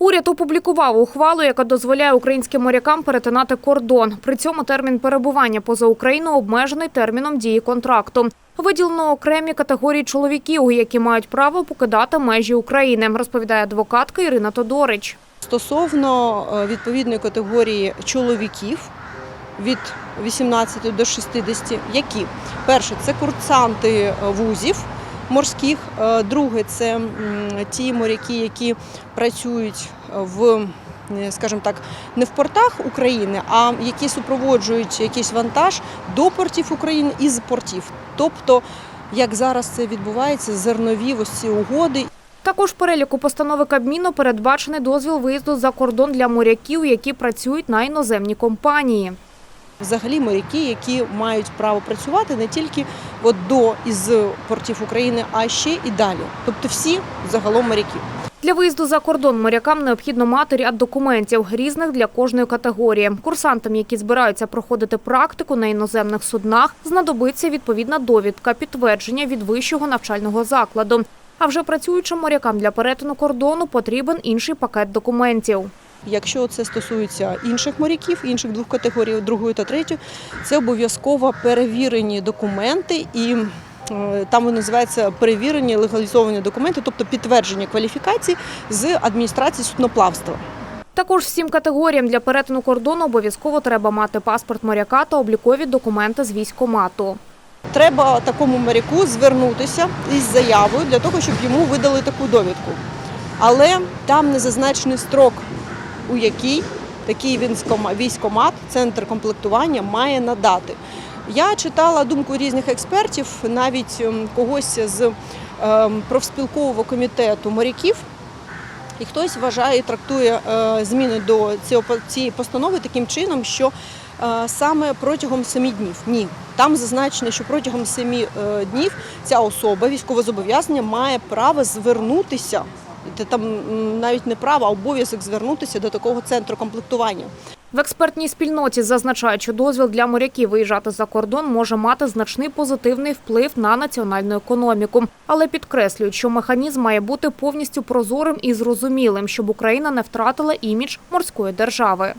Уряд опублікував ухвалу, яка дозволяє українським морякам перетинати кордон. При цьому термін перебування поза Україною обмежений терміном дії контракту. Виділено окремі категорії чоловіків, які мають право покидати межі України, розповідає адвокатка Ірина Тодорич. Стосовно е, відповідної категорії чоловіків від 18 до 60, які перше це курсанти е, вузів морських, е, друге це ті моряки, які працюють в, е, скажімо так, не в портах України, а які супроводжують якийсь вантаж до портів України і з портів. Тобто, як зараз це відбувається, зернові ось ці угоди Також в переліку постанови Кабміну передбачений дозвіл виїзду за кордон для моряків, які працюють на іноземні компанії. Взагалі моряки, які мають право працювати не тільки от до із портів України, а ще і далі. Тобто всі загалом моряки. Для виїзду за кордон морякам необхідно мати ряд документів, різних для кожної категорії. Курсантам, які збираються проходити практику на іноземних суднах, знадобиться відповідна довідка, підтвердження від вищого навчального закладу. А вже працюючим морякам для перетину кордону потрібен інший пакет документів. Якщо це стосується інших моряків, інших двох категорій, другої та третьої, це обов'язково перевірені документи і. е, Там вони називаються перевірені легалізовані документи, тобто підтвердження кваліфікацій з адміністрації судноплавства. Також всім категоріям для перетину кордону обов'язково треба мати паспорт моряка та облікові документи з військкомату. Треба такому моряку звернутися із заявою для того, щоб йому видали таку довідку. Але там не зазначений строк, у який такий військкомат, центр комплектування має надати. Я читала думку різних експертів, навіть ем, когось з ем, профспілкового комітету моряків. І хтось вважає і трактує е, зміни до цієї постанови таким чином, що е, саме протягом семи днів. Ні, там зазначено, що протягом семи е, днів ця особа військовозобов'язання має право звернутися. Там навіть не право, а обов'язок звернутися до такого центру комплектування. В експертній спільноті зазначають, що дозвіл для моряків виїжджати за кордон може мати значний позитивний вплив на національну економіку, але підкреслюють, що механізм має бути повністю прозорим і зрозумілим, щоб Україна не втратила імідж морської держави.